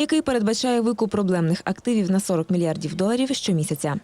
який передбачає викуп проблемних активів на 40 мільярдів доларів щомісяця.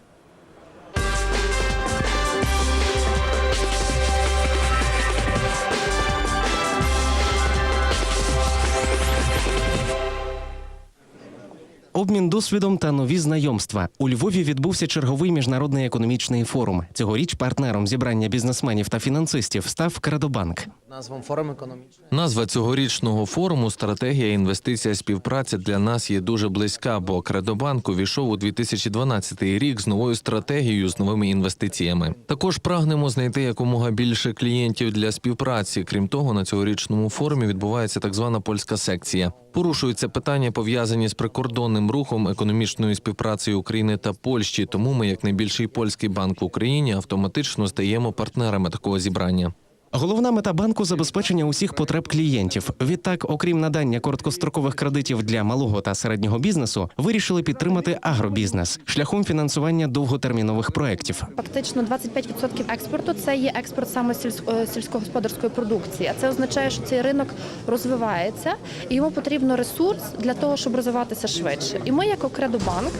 Обмін досвідом та нові знайомства у Львові відбувся черговий міжнародний економічний форум. Цьогоріч партнером зібрання бізнесменів та фінансистів став Кредобанк. Назвом форум економічний. Назва цьогорічного форуму Стратегія інвестиція співпраця для нас є дуже близька, бо Кредобанк увійшов у 2012 рік з новою стратегією з новими інвестиціями. Також прагнемо знайти якомога більше клієнтів для співпраці. Крім того, на цьогорічному форумі відбувається так звана польська секція. Порушуються питання пов'язані з прикордонним рухом економічної співпраці України та Польщі. Тому ми, як найбільший польський банк в Україні, автоматично стаємо партнерами такого зібрання. Головна мета банку забезпечення усіх потреб клієнтів. Відтак, окрім надання короткострокових кредитів для малого та середнього бізнесу, вирішили підтримати агробізнес шляхом фінансування довготермінових проєктів. Фактично 25% експорту це є експорт саме е, сільськогосподарської продукції. А це означає, що цей ринок розвивається і йому потрібно ресурс для того, щоб розвиватися швидше. І ми, як Окредобанк,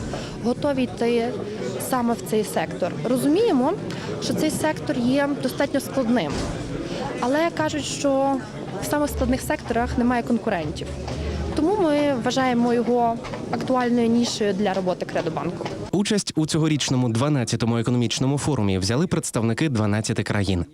готові йти саме в цей сектор. Розуміємо, що цей сектор є достатньо складним, але кажуть, що в самих складних секторах немає конкурентів. Тому ми вважаємо його актуальною нішею для роботи Кредобанку. Участь у цьогорічному 12-му економічному форумі взяли представники 12 країн.